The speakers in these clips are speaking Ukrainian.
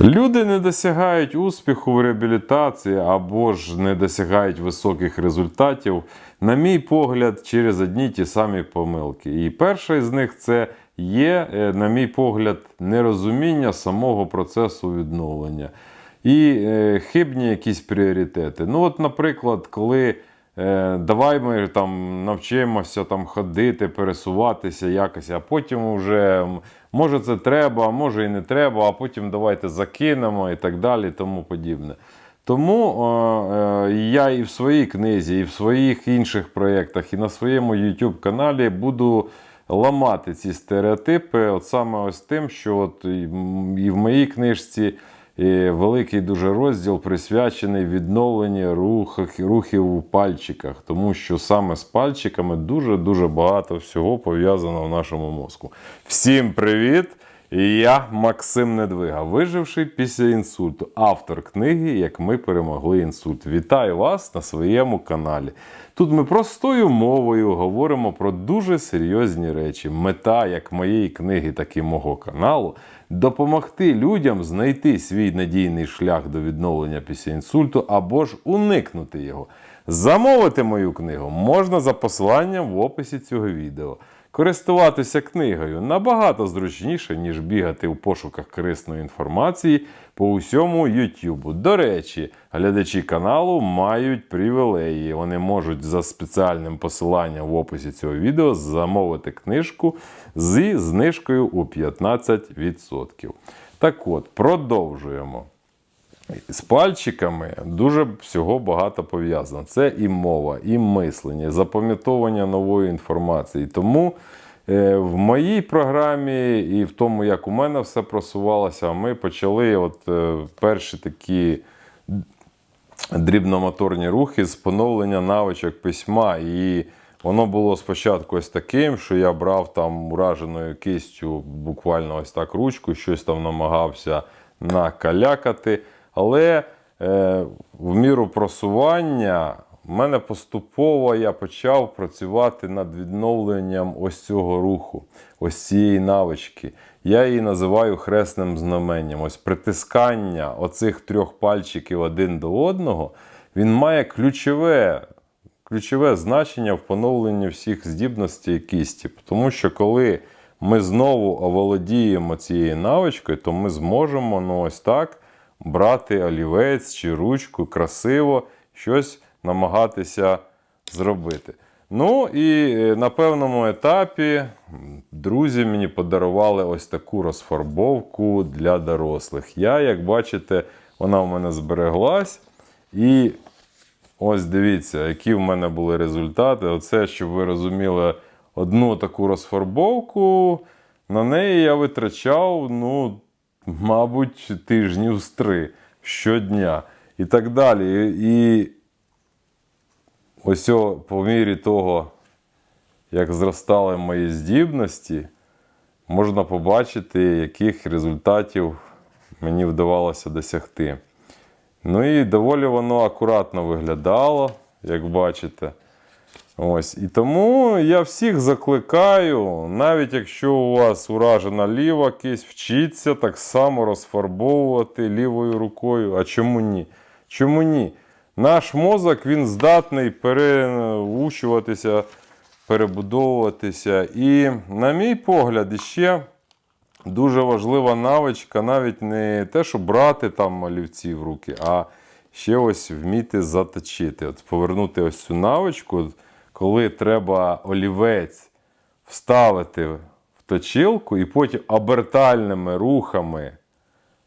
Люди не досягають успіху в реабілітації або ж не досягають високих результатів, на мій погляд, через одні ті самі помилки. І перша із них це є, е, на мій погляд, нерозуміння самого процесу відновлення і е, хибні якісь пріоритети. Ну, от, наприклад, коли давай ми там навчимося там ходити, пересуватися якось, а потім вже може це треба, а може і не треба, а потім давайте закинемо і так далі, тому подібне. Тому е, е, я і в своїй книзі, і в своїх інших проєктах, і на своєму YouTube каналі буду ламати ці стереотипи, от саме ось тим, що от і в моїй книжці і великий дуже розділ присвячений відновленню рухах, рухів у пальчиках, тому що саме з пальчиками дуже-дуже багато всього пов'язано в нашому мозку. Всім привіт! Я Максим Недвига, виживший після інсульту, автор книги Як ми перемогли інсульт. Вітаю вас на своєму каналі. Тут ми простою мовою говоримо про дуже серйозні речі. Мета як моєї книги, так і мого каналу допомогти людям знайти свій надійний шлях до відновлення після інсульту або ж уникнути його. Замовити мою книгу можна за посиланням в описі цього відео. Користуватися книгою набагато зручніше, ніж бігати у пошуках корисної інформації по усьому YouTube. До речі, глядачі каналу мають привілеї. Вони можуть за спеціальним посиланням в описі цього відео замовити книжку зі знижкою у 15%. Так от, продовжуємо. З пальчиками дуже всього багато пов'язано. Це і мова, і мислення, запам'ятовування нової інформації. Тому е, в моїй програмі і в тому, як у мене все просувалося, ми почали от, е, перші такі дрібномоторні рухи з поновлення навичок письма. І воно було спочатку ось таким, що я брав там ураженою кистю буквально ось так ручку, щось там намагався накалякати. Але е, в міру просування в мене поступово я почав працювати над відновленням ось цього руху, ось цієї навички. Я її називаю хресним знаменням. Ось притискання оцих трьох пальчиків один до одного, він має ключове, ключове значення в поновленні всіх здібностей кисті. Тому що коли ми знову оволодіємо цією навичкою, то ми зможемо ну, ось так брати олівець чи ручку красиво щось намагатися зробити. Ну і е, на певному етапі друзі мені подарували ось таку розфарбовку для дорослих. Я, як бачите, вона в мене збереглась. І ось дивіться, які в мене були результати. Оце, щоб ви розуміли, одну таку розфарбовку. На неї я витрачав, ну, мабуть, тижнів з три щодня і так далі. І ось по мірі того, як зростали мої здібності, можна побачити, яких результатів мені вдавалося досягти. Ну і доволі воно акуратно виглядало, як бачите. Ось. І тому я всіх закликаю, навіть якщо у вас уражена ліва кисть, вчіться так само розфарбовувати лівою рукою. А чому ні? Чому ні? Наш мозок він здатний переучуватися, перебудовуватися. І, на мій погляд, іще дуже важлива навичка, навіть не те, щоб брати там олівці в руки, а ще ось вміти заточити. От Повернути ось цю навичку, коли треба олівець вставити в точилку і потім обертальними рухами,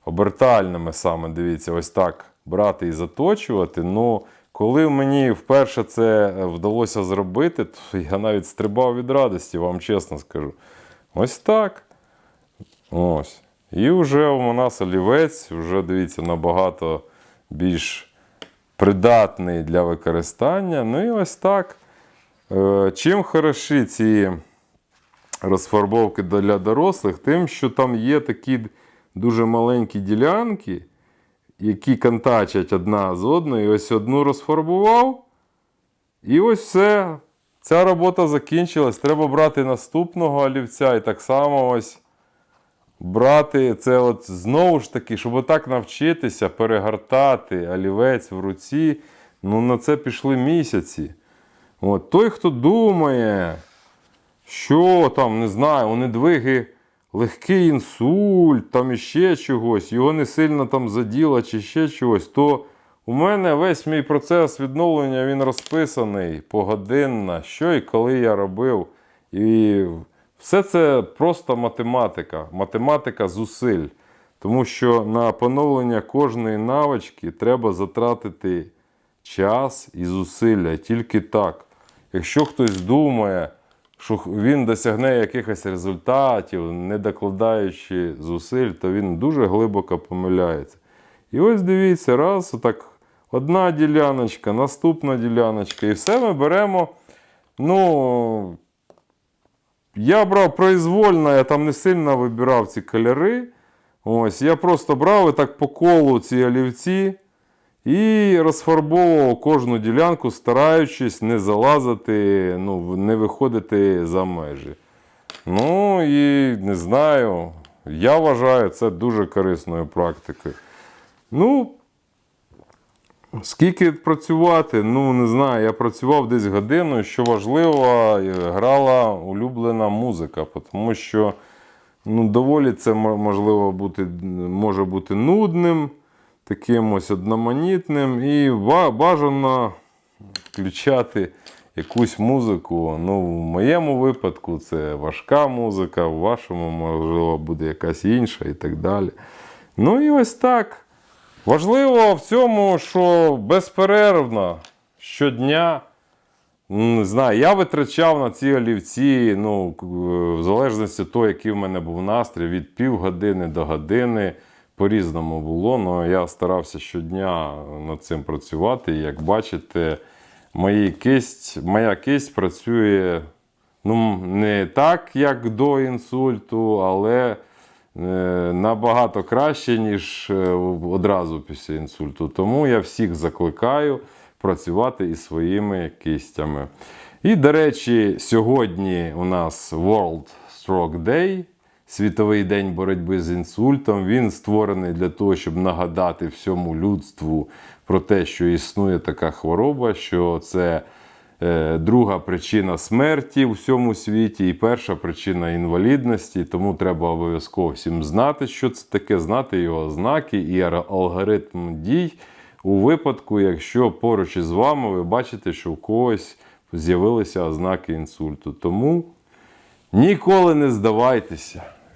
обертальними саме, дивіться, ось так брати і заточувати. Ну, коли мені вперше це вдалося зробити, то я навіть стрибав від радості, вам чесно скажу. Ось так. Ось. І вже у нас олівець, вже дивіться, набагато більш придатний для використання. Ну і ось так. Е, Чим хороші ці розфарбовки для дорослих? Тим, що там є такі дуже маленькі ділянки, які контачать одна з одною. Ось одну розфарбував. І ось все. Ця робота закінчилась. Треба брати наступного олівця і так само ось брати це от знову ж таки, щоб отак навчитися перегортати олівець в руці, ну на це пішли місяці. От, той, хто думає, що там, не знаю, у недвиги легкий інсульт, там іще чогось, його не сильно там заділо чи ще чогось, то у мене весь мій процес відновлення він розписаний погодинно, що і коли я робив. І все це просто математика, математика зусиль. Тому що на поновлення кожної навички треба затратити час і зусилля. Тільки так. Якщо хтось думає, що він досягне якихось результатів, не докладаючи зусиль, то він дуже глибоко помиляється. І ось дивіться, раз, отак, одна діляночка, наступна діляночка, і все ми беремо. Ну, я брав произвольно, я там не сильно вибирав ці кольори. Ось, я просто брав і так по колу ці олівці і розфарбовував кожну ділянку, стараючись не залазити, ну, не виходити за межі. Ну і не знаю. Я вважаю це дуже корисною практикою. Ну, Скільки працювати? Ну, не знаю. Я працював десь годину. Що важливо, грала улюблена музика, тому що ну, доволі це можливо бути, може бути нудним, таким ось одноманітним. І бажано включати якусь музику. Ну, в моєму випадку це важка музика, в вашому, можливо, буде якась інша і так далі. Ну і ось так. Важливо в цьому, що безперервно щодня, не знаю, я витрачав на ці олівці, ну, в залежності від того, який в мене був настрій, від півгодини до години. По-різному було, але я старався щодня над цим працювати. І як бачите, мої кисть, моя кисть працює ну, не так, як до інсульту, але е, набагато краще, ніж е, одразу після інсульту. Тому я всіх закликаю працювати із своїми кистями. І, до речі, сьогодні у нас World Stroke Day, Світовий день боротьби з інсультом. Він створений для того, щоб нагадати всьому людству про те, що існує така хвороба, що це е, друга причина смерті у всьому світі і перша причина інвалідності. Тому треба обов'язково всім знати, що це таке, знати його ознаки і алгоритм дій у випадку, якщо поруч із вами ви бачите, що в когось з'явилися ознаки інсульту. Тому ніколи не здавайтеся.